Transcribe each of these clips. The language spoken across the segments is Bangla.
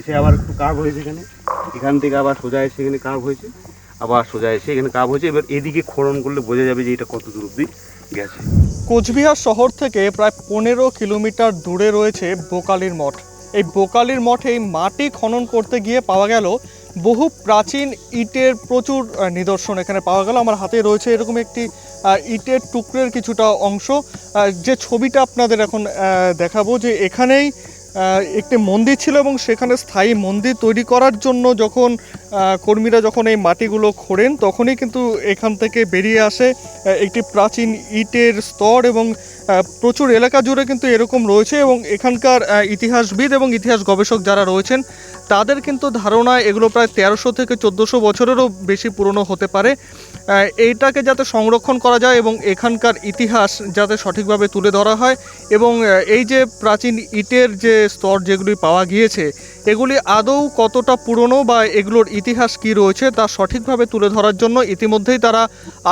এসে আবার একটু কার্ভ হয়েছে এখানে। এখান থেকে আবার সোজা এসে এখানে কার্ভ হয়েছে। আবার সোজা এসে এখানে কার্ভ হয়েছে। এবার এদিকে খনন করলে বোঝা যাবে যে এটা কত দূর অব্দি গেছে। কোচবিহার শহর থেকে প্রায় পনেরো কিলোমিটার দূরে রয়েছে বোকালির মঠ। এই বোকালির মঠে মাটি খনন করতে গিয়ে পাওয়া গেল বহু প্রাচীন ইটের প্রচুর নিদর্শন এখানে পাওয়া গেল। আমার হাতে রয়েছে এরকম একটি ইটের টুকরের কিছুটা অংশ। যে ছবিটা আপনাদের এখন দেখাবো যে এখানেই একটি মন্দির ছিল এবং সেখানে স্থায়ী মন্দির তৈরি করার জন্য যখন কর্মীরা যখন এই মাটিগুলো খোঁড়েন, তখনই কিন্তু এখান থেকে বেরিয়ে আসে একটি প্রাচীন ইটের স্তর এবং প্রচুর এলাকা জুড়ে কিন্তু এরকম রয়েছে এবং এখানকার ইতিহাসবিদ এবং ইতিহাস গবেষক যারা রয়েছেন তাদের কিন্তু ধারণা এগুলো প্রায় তেরোশো থেকে চোদ্দোশো বছরেরও বেশি পুরনো হতে পারে। এইটাকে যাতে সংরক্ষণ করা যায় এবং এখানকার ইতিহাস যাতে সঠিকভাবে তুলে ধরা হয় এবং এই যে প্রাচীন ইটের যে স্তর যেগুলি পাওয়া গিয়েছে, এগুলি আদৌ কতটা পুরনো বা এগুলোর ইতিহাস কি রয়েছে তা সঠিকভাবে তুলে ধরার জন্য ইতিমধ্যেই তারা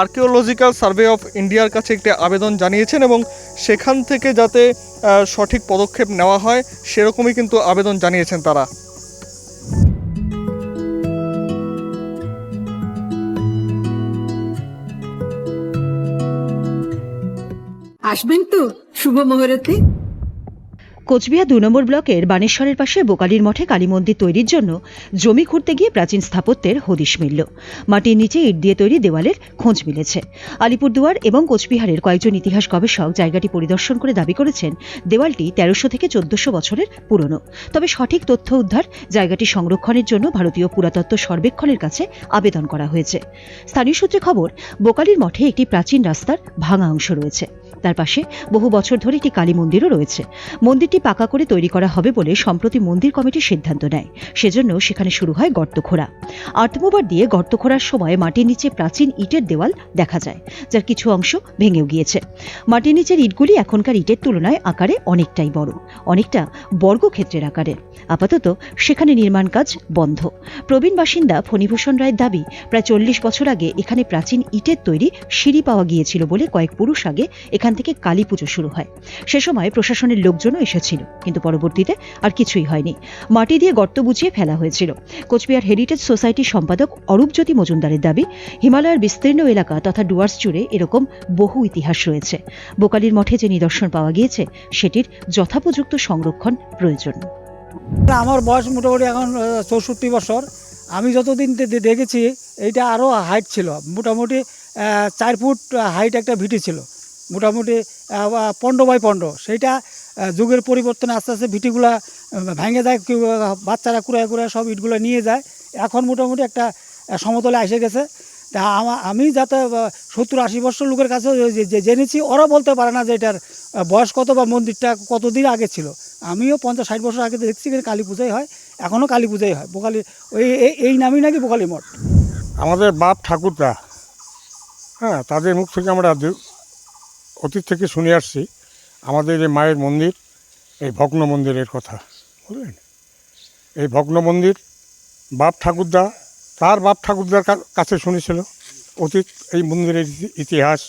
আর্কিওলজিক্যাল সার্ভে অফ ইন্ডিয়ার কাছে একটি আবেদন জানিয়েছেন এবং সেখান থেকে যাতে সঠিক পদক্ষেপ নেওয়া হয় সেরকমই কিন্তু আবেদন জানিয়েছেন তারা। আসবেন তো, শুভ মুহূর্তে। কোচবিহার দু নম্বর ব্লকের বানেশ্বরের পাশে বোকালির মঠে কালী মন্দির তৈরির জন্য জমি খুঁড়তে গিয়ে প্রাচীন স্থাপত্যের হদিশ মিলল। মাটির নিচে ইট দিয়ে তৈরি দেওয়ালের খোঁজ মিলেছে। আলিপুরদুয়ার এবং কোচবিহারের কয়েকজন ইতিহাস গবেষক জায়গাটি পরিদর্শন করে দাবি করেছেন, দেওয়ালটি তেরোশো থেকে চোদ্দশো বছরের পুরনো। তবে সঠিক তথ্য উদ্ধার জায়গাটি সংরক্ষণের জন্য ভারতীয় পুরাতত্ত্ব সর্বেক্ষণের কাছে আবেদন করা হয়েছে। স্থানীয় সূত্রে খবর, বোকালির মঠে একটি প্রাচীন রাস্তার ভাঙা অংশ রয়েছে। তার পাশে বহু বছর ধরে একটি কালী মন্দিরও রয়েছে। মন্দিরটি পাকা করে তৈরি করা হবে বলে সম্প্রতি মন্দির কমিটি সিদ্ধান্ত নেয়। সেজন্য সেখানে শুরু হয় গর্ত খোঁড়া আর্তমোবার দিয়ে গর্ত খোঁড়ার সময় মাটির নিচে প্রাচীন ইটের দেওয়াল দেখা যায়, যার কিছু অংশ ভেঙেও গিয়েছে। মাটির নিচের ইটগুলি এখনকার ইটের তুলনায় আকারে অনেকটাই বড়, অনেকটা বর্গক্ষেত্রের আকারে। আপাতত সেখানে নির্মাণ কাজ বন্ধ। প্রবীণ বাসিন্দা ফণীভূষণ রায়ের দাবি, প্রায় চল্লিশ বছর আগে এখানে প্রাচীন ইটের তৈরি সিঁড়ি পাওয়া গিয়েছিল বলে কয়েক পুরুষ আগে এখান থেকে কালী পুজো শুরু হয়। সে সময় প্রশাসনের লোকজনও এসেছিল, কিন্তু পরবর্তীতে আর কিছুই হয়নি। মাটি দিয়ে গর্ত বুঝিয়ে ফেলা হয়েছিল। কোচবিহার হেরিটেজ সোসাইটির সম্পাদক অরূপজ্যোতি মজুমদারের দাবি, হিমালয়ের বিস্তীর্ণ এলাকা তথা ডুয়ার্স জুড়ে এরকম বহু ইতিহাস রয়েছে। বোকালির মঠে যে নিদর্শন পাওয়া গিয়েছে, সেটির যথাপযুক্ত সংরক্ষণ প্রয়োজন। আমার বয়স মোটামুটি এখন চৌষট্টি বছর। আমি যতদিন দেখেছি, এইটা আরও হাইট ছিল। মোটামুটি চার ফুট হাইট একটা ভিটি ছিল। মোটামুটি পণ্ড বাই পণ্ড সেইটা যুগের পরিবর্তনে আস্তে আস্তে ভিটিগুলা ভেঙে যায় বাচ্চারা কুড়ায় কুড়ায় সব ইটগুলো নিয়ে যায়। এখন মোটামুটি একটা সমতলে এসে গেছে। তা আমা- যাতে সত্তর আশি বছর লোকের কাছে জেনেছি ওরা বলতে পারে না যে এটার বয়স কত বা মন্দিরটা কতদিন আগে ছিল। আমিও পঞ্চাশ ষাট বছর আগে দেখছি এখানে কালী পূজাই হয় এখনও কালী পূজাই হয়। বোকালি, ওই এই- নামই নাকি বোকালি মঠ? আমাদের বাপ ঠাকুরদা হ্যাঁ তাদের মুখ থেকে আমরা অতীত থেকে শুনে আসছি, আমাদের এই মায়ের মন্দির, এই ভগ্ন মন্দিরের কথা। বুঝলেন এই ভগ্ন মন্দির, বাপ ঠাকুরদা, তার বাপ ঠাকুরদার কাছে শুনেছিল অতীত এই মন্দিরের ইতিহাস।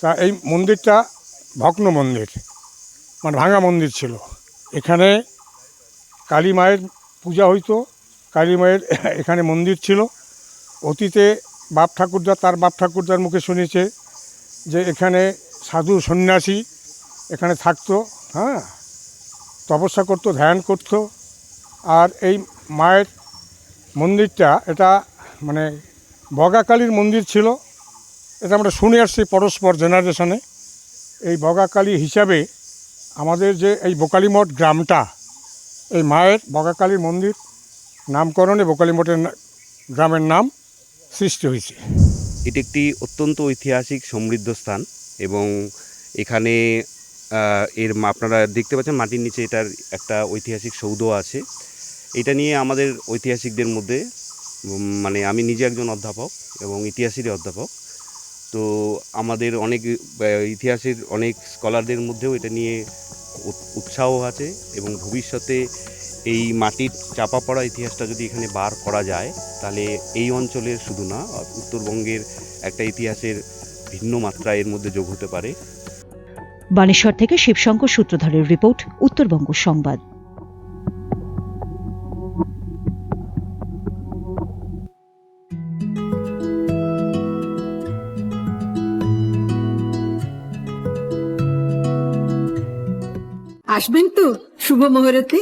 তা এই মন্দিরটা ভগ্ন মন্দির মানে ভাঙা মন্দির ছিল। এখানে কালী মায়ের পূজা হইতো, কালী মায়ের এখানে মন্দির ছিল। অতীতে বাপ ঠাকুরদা তার বাপ ঠাকুরদার মুখে শুনেছে যে এখানে সাধু সন্ন্যাসী এখানে থাকতো হ্যাঁ? তপস্যা করতো, ধ্যান করতো। আর এই মায়ের মন্দিরটা, এটা মানে বগাকালীর মন্দির ছিল। এটা আমরা শুনে আসছি পরস্পর জেনারেশনে এই বগাকালী হিসাবে আমাদের যে এই বোকালী মঠ গ্রামটা, এই মায়ের বগাকালীর মন্দির নামকরণে বোকালী মঠের গ্রামের নাম সৃষ্টি হয়েছে। এটি একটি অত্যন্ত ঐতিহাসিক সমৃদ্ধ স্থান এবং এখানে এর আপনারা দেখতে পাচ্ছেন মাটির নিচে এটার একটা ঐতিহাসিক সৌধ আছে। এটা নিয়ে আমাদের ঐতিহাসিকদের মধ্যে মানে আমি নিজে একজন অধ্যাপক এবং ইতিহাসেরই অধ্যাপক। তো আমাদের অনেক ইতিহাসের অনেক স্কলারদের মধ্যেও এটা নিয়ে উৎ- উৎসাহ আছে এবং ভবিষ্যতে এই মাটির চাপা পড়া ইতিহাসটা যদি এখানে বার করা যায় তাহলে এই অঞ্চলের শুধু না উত্তরবঙ্গের একটা ইতিহাসের ভিন্ন মাত্রা এর মধ্যে যোগ হতে পারে। বানেশ্বর থেকে শিবশঙ্কর সূত্রধরের রিপোর্ট উত্তরবঙ্গ সংবাদ। আসবেন তো শুভ মুহূর্তে?